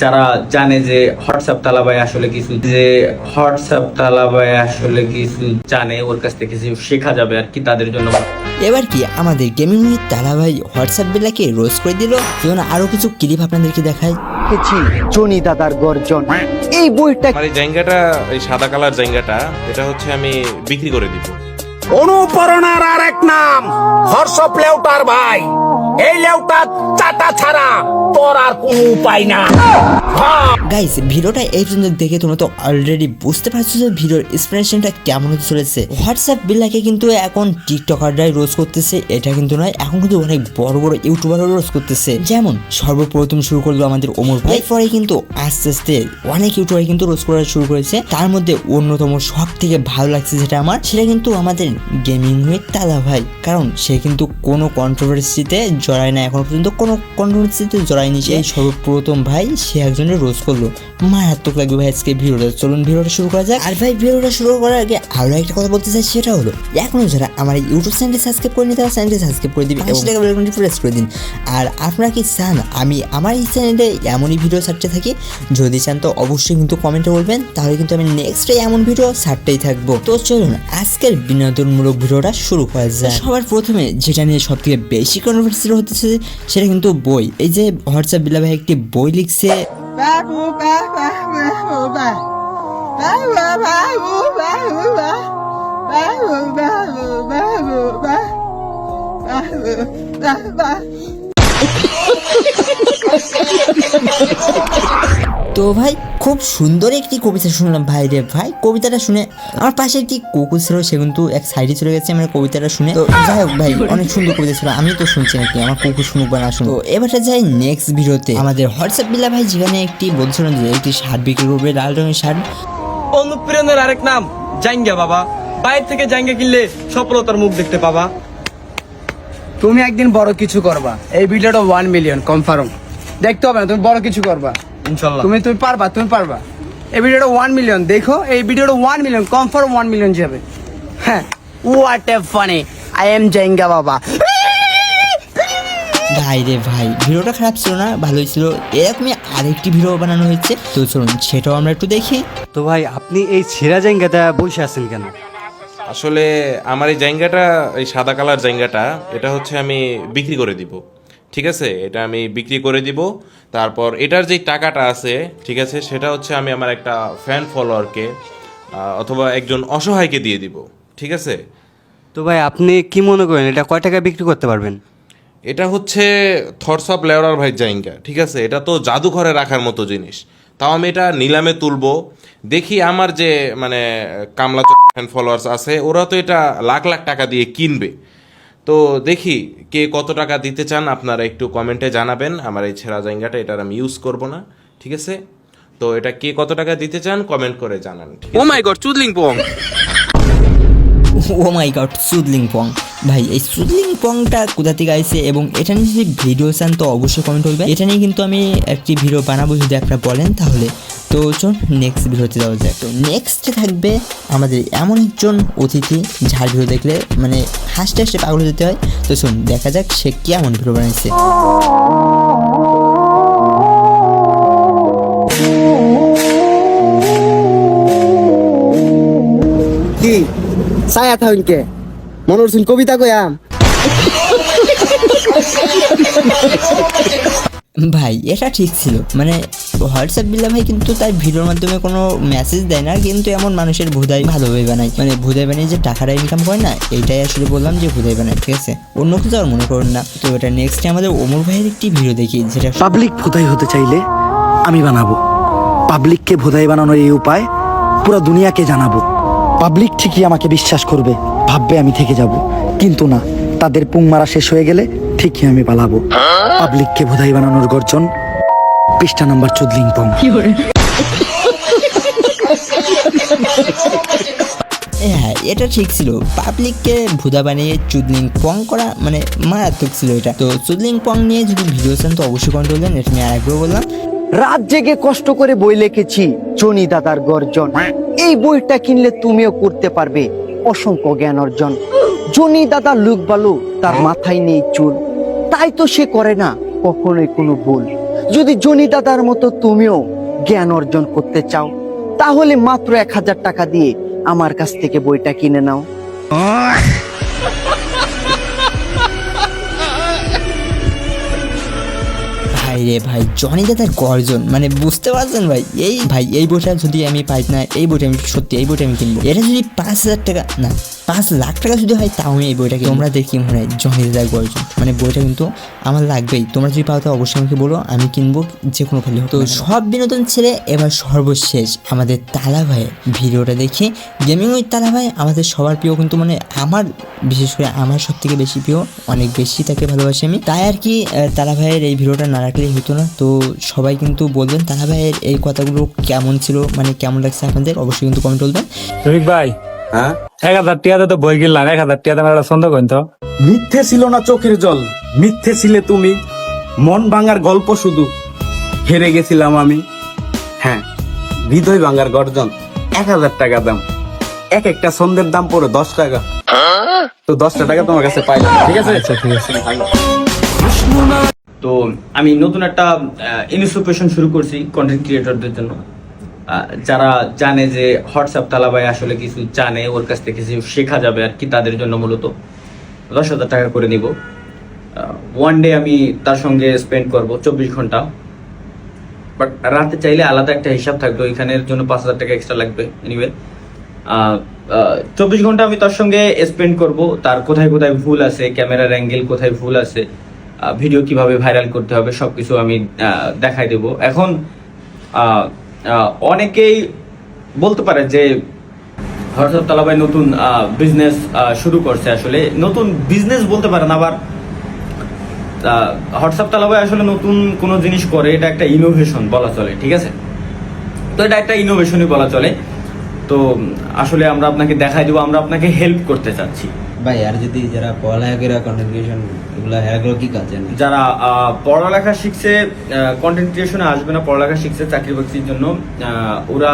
যারা জানে যে হোয়াটসঅ্যাপ তালাবাই আসলে কিছু যে হোয়াটসঅ্যাপ তালাবাই আসলে কিছু জানে ওর কাছ থেকে কিছু শেখা যাবে আর কি তাদের জন্য। এবার কি আমাদের গেমিং উইথ তালা ভাই হোয়াটসঅ্যাপ বেলাকে রোজ করে দিল যেমন আরও কিছু ক্লিপ আপনাদেরকে দেখায় দেখেছি জনি দাদার গর্জন। এই বইটা এই জায়গাটা এই সাদা কালার জায়গাটা এটা হচ্ছে আমি বিক্রি করে দিব। অনুপ্রেরণার আর এক নাম হর্ষ লেউটার ভাই। এই পর্যন্ত দেখে তোমরা তো অলরেডি বুঝতে পারছ যে ভিডিওর কেমন চলেছে। হোয়াটসঅ্যাপ কিন্তু এখন রোজ করতেছে, এটা কিন্তু নয়, এখন কিন্তু অনেক বড় বড় ইউটিউবারও রোজ করতেছে। যেমন, সর্বপ্রথম শুরু করল আমাদের ওমর ভাই পরে কিন্তু আস্তে আস্তে অনেক ইউটিউবার কিন্তু রোজ করা শুরু করেছে। তার মধ্যে অন্যতম সব থেকে ভালো লাগছে যেটা আমার, সেটা কিন্তু আমাদের গেমিং উইথ তালা ভাই। কারণ সে কিন্তু কোনো কন্ট্রোভার্সিতে জড়ায় না এখনও পর্যন্ত কোনো কন্ট্রোভার্সিতে জড়ায়নি সে সর্বপ্রথম ভাই সে একজনের রোজ করল। মারাত্মক লাগবে ভাই আজকে ভিডিওটা। চলুন ভিডিওটা শুরু করা যাক। আর ভাই ভিডিওটা শুরু করার আগে আরও একটা কথা বলতে চাই সেটা হলো এখনও যারা আমার ইউটিউব চ্যানেলটি সাবস্ক্রাইব করে নিতে চ্যানেলটি সাবস্ক্রাইব করে দিন এবং সেটাকে বেলকনটি প্রেস করে দিন। আর আপনারা কি চান আমি আমার এই চ্যানেলে এমনই ভিডিও ছাড়তে থাকি? যদি চান তো অবশ্যই কিন্তু কমেন্টে বলবেন তাহলে কিন্তু আমি নেক্সট এমন ভিডিও ছাড়তেই থাকব। তো চলুন আজকের বিনোদনমূলক ভিডিওটা শুরু করা যায় সবার প্রথমে যেটা নিয়ে সব থেকে বেশি কনভার্সেশন হতেছে সেটা কিন্তু বই এই যে হোয়াটসঅ্যাপ বিলা ভাই একটি বই লিখছে তো ভাই খুব সুন্দর একটি কবিতা শুনলাম ভাই রে ভাই। কবিতাটা শুনে আমার পাশে একটি কুকুর ছিল সে কিন্তু এক সাইডে চলে গেছে আমার কবিতাটা শুনে। তো যাই হোক ভাই অনেক সুন্দর কবিতা ছিল আমি তো শুনছি নাকি আমার কুকুর শুনুক বা না শুনুক। তো এবারটা যাই নেক্সট ভিডিওতে। আমাদের হোয়াটসঅ্যাপ বিলা ভাই যেখানে একটি বলছিলেন যে একটি শার্ট বিক্রি করবে লাল রঙের শার্ট। অনুপ্রেরণার আরেক নাম জাঙ্গা বাবা। বাইরে থেকে জাঙ্গা কিনলে সফলতার মুখ দেখতে পাবা। তুমি একদিন বড় কিছু করবা। এই ভিডিওটা ওয়ান মিলিয়ন কনফার্ম দেখতে হবে না তুমি বড় কিছু করবা। ইনশাল্লাহ। তুমি তুমি পারবা তুমি পারবা। এই ভিডিওটা ওয়ান মিলিয়ন দেখো এই ভিডিওটা one million confirm one million যাবে হ্যাঁ। What a funny I am জাইঙ্গা বাবা ভাই রে ভাই ভিডিওটা খারাপ ছিল না ভালোই ছিল। এরকমই আরেকটি ভিডিও বানানো হয়েছে। তো চলুন সেটাও আমরা একটু দেখি। তো ভাই আপনি এই ছেঁড়া জায়গাটা বসে আছেন কেন? আসলে আমার এই জায়গাটা এই সাদা কালার জায়গাটা এটা হচ্ছে আমি বিক্রি করে দিব। ঠিক আছে? এটা আমি বিক্রি করে দিব। তারপর এটার যে টাকাটা আছে ঠিক আছে সেটা হচ্ছে আমি আমার একটা ফ্যান ফলোয়ারকে অথবা একজন অসহায়কে দিয়ে দিব। ঠিক আছে? তো ভাই আপনি কি মনে করেন এটা কয় টাকা বিক্রি করতে পারবেন? এটা হচ্ছে থটস অফ লেওরার ভাই জাইঙ্গা। ঠিক আছে? এটা তো জাদুঘরে রাখার মতো জিনিস। তাও আমি এটা নিলামে তুলবো। দেখি আমার যে মানে কামলা ফ্যান ফলোয়ার্স আছে ওরা তো এটা লাখ লাখ টাকা দিয়ে কিনবে। তো দেখি কে কত টাকা দিতে চান আপনারা একটু কমেন্টে জানাবেন। আমার এই ছেঁড়া জায়গাটা এটার আমি ইউজ করব না ঠিক আছে? তো এটা কে কত টাকা দিতে চান কমেন্ট করে জানান ও মাই গড চুদলিং পং! ও মাই গড সুদলিং পং। ভাই এই সুদলিং পংটা কোথা থেকে আইছে এবং এটা নিয়ে যদি ভিডিও চান তো অবশ্যই কমেন্ট করবে এটা নিয়ে কিন্তু আমি একটি ভিডিও বানাবো যদি আপনারা বলেন তাহলে। তো চল নেক্সট ভিডিওতে যাওয়া যাক। তো নেক্সটে থাকবে আমাদের এমন একজন অতিথি, যার ভিডিও দেখলে মানে হাসতে হাসতে পাগল যেতে হয়। তো শুন দেখা যাক সে কেমন ভিডিও বানাইছে। কি? ছায়া থাউনকে মনোর শুন কবিতা কয়াম ভাই, এটা ঠিক ছিল। মানে হোয়াটসঅ্যাপ বিল্লা ভাই কিন্তু তার ভিডিওর মাধ্যমে কোনো মেসেজ দেয় না, কিন্তু এমন মানুষের ভুদাই ভালোভাবে বানায়। মানে ভুদাই বানিয়ে যে টাকাটা ইনকাম করে না, এইটাই আসলে বললাম যে ভুদাই বানায়, ঠিক আছে? অন্য কিছু আর মনে করুন না। তো এটা নেক্সট আমাদের ওমর ভাইয়ের একটি ভিডিও দেখি যেটা পাবলিক ভোদাই হতে চাইলে আমি বানাবো। পাবলিককে ভোদাই বানানোর এই উপায় পুরো দুনিয়াকে জানাব। পাবলিক ঠিকই আমাকে বিশ্বাস করবে, ভাববে আমি থেকে যাব। কিন্তু না, তাদের পুং মারা শেষ হয়ে গেলে ঠিকই আমি পালাবো। পাবলিককে ভোদাই বানানোর গর্জন। পৃষ্ঠা নাম্বার চুদলিং পং। হ্যাঁ এটা ঠিক ছিল। পাবলিককে ভুদা বানিয়ে চুদলিং পং করা মানে মারাত্মক ছিল এটা। তো চুদলিং পং নিয়ে যদি ভিডিও চান তো অবশ্যই কমেন্ট করবেন। এটা নিয়ে আরেকবার বললাম। রাত জেগে কষ্ট করে বই লিখেছি চনি দাদার গর্জন। এই বইটা কিনলে তুমিও করতে পারবে। অসংখ্য জ্ঞান অর্জন। জনি দাদা লুক বালু তার মাথায় নেই চুল। তাই তো সে করে না। কখনোই কোনো ভুল। যদি জনি দাদার মতো তুমিও জ্ঞান অর্জন করতে চাও তাহলে মাত্র এক হাজার টাকা দিয়ে আমার কাছ থেকে বইটা কিনে নাও। ভাই রে ভাই জনি দাদার গর্জন মানে বুঝতে পারছেন ভাই? এই ভাই এই বইটা যদি আমি পাই না এই বইটা আমি সত্যি এই বইটা আমি কিনবো। এটা যদি পাঁচ হাজার টাকা না। পাঁচ লাখ টাকা যদি হয় তাও আমি এই বইটা কিনবো। তোমরা দেখি মনে হয় দাদার গর্জন মানে বইটা কিন্তু আমার লাগবেই। তোমরা যদি পাও তো অবশ্যই আমাকে বলো আমি কিনবো যে কোনো খালি তো সব বিনোদন ছেড়ে এবার সর্বশেষ আমাদের তালা ভাইয়ের ভিডিওটা দেখি। গেমিং ওই তালা ভাই আমাদের সবার প্রিয় কিন্তু মানে আমার বিশেষ করে আমার সব থেকে বেশি প্রিয় অনেক বেশি তাকে ভালোবাসি আমি। তাই আর কি তালা ভাইয়ের এই ভিডিওটা না রাখলেই হতো না। তো সবাই কিন্তু বলবেন তালা ভাইয়ের এই কথাগুলো কেমন ছিল মানে কেমন লাগছে আপনাদের? অবশ্যই কিন্তু কমেন্ট বলবেন। রফিক ভাই হ্যাঁ? এক হাজার টিয়াতে তো বই কিনলাম এক হাজার টিয়াতে আমার সন্দেহ করেন তো মিথ্যে ছিল না চোখের জল মিথ্যে ছিলে তুমি। মন ভাঙার গল্প শুধু। হেরে গেছিলাম আমি। হ্যাঁ হৃদয় ভাঙার গর্জন। এক হাজার টাকা দাম। এক একটা সন্ধ্যের দাম পড়ে দশ টাকা। তো দশটা টাকা তোমার কাছে পাইলাম। ঠিক আছে? ঠিক আছে। তো আমি নতুন একটা ইনস্টিটিউশন শুরু করছি কন্টেন্ট ক্রিয়েটরদের জন্য। যারা জানে যে হোয়াটসঅ্যাপ তালাবাই আসলে কিছু জানে ওর কাছ থেকে কিছু শেখা যাবে আর কি তাদের জন্য মূলত। দশ হাজার টাকা করে নিব। ওয়ান ডে আমি তার সঙ্গে স্পেন্ড করব চব্বিশ ঘণ্টা। বাট রাতে চাইলে আলাদা একটা হিসাব থাকবে ওইখানের জন্য পাঁচ হাজার টাকা এক্সট্রা লাগবে এনিওয়ে চব্বিশ ঘণ্টা আমি তার সঙ্গে স্পেন্ড করব তার কোথায় কোথায় ভুল আছে ক্যামেরার অ্যাঙ্গেল কোথায় ভুল আছে ভিডিও কীভাবে ভাইরাল করতে হবে সবকিছু আমি আহ, দেখাই দেব। এখন অনেকেই বলতে পারে যে হরসব তালাবাই নতুন বিজনেস শুরু করছে আসলে। নতুন বিজনেস বলতে পারেন আবার হোয়াটসঅ্যাপ তালাবাই আসলে নতুন কোনো জিনিস করে, এটা একটা ইনোভেশন বলা চলে, ঠিক আছে? তো এটা একটা ইনোভেশনই বলা চলে। তো আসলে আমরা আপনাকে দেখাই দেবো, আমরা আপনাকে হেল্প করতে চাচ্ছি। ভাই, আর যদি যারা পড়ালেখা করে কন্টেন্ট ক্রিয়েশন এগুলো হ্যাগুলো কি কাজ জানে? যারা পড়ালেখা শিখছে কন্টেন্ট ক্রিয়েশনে আসবে না, পড়ালেখা শিখছে চাকরি বাকরির জন্য ওরা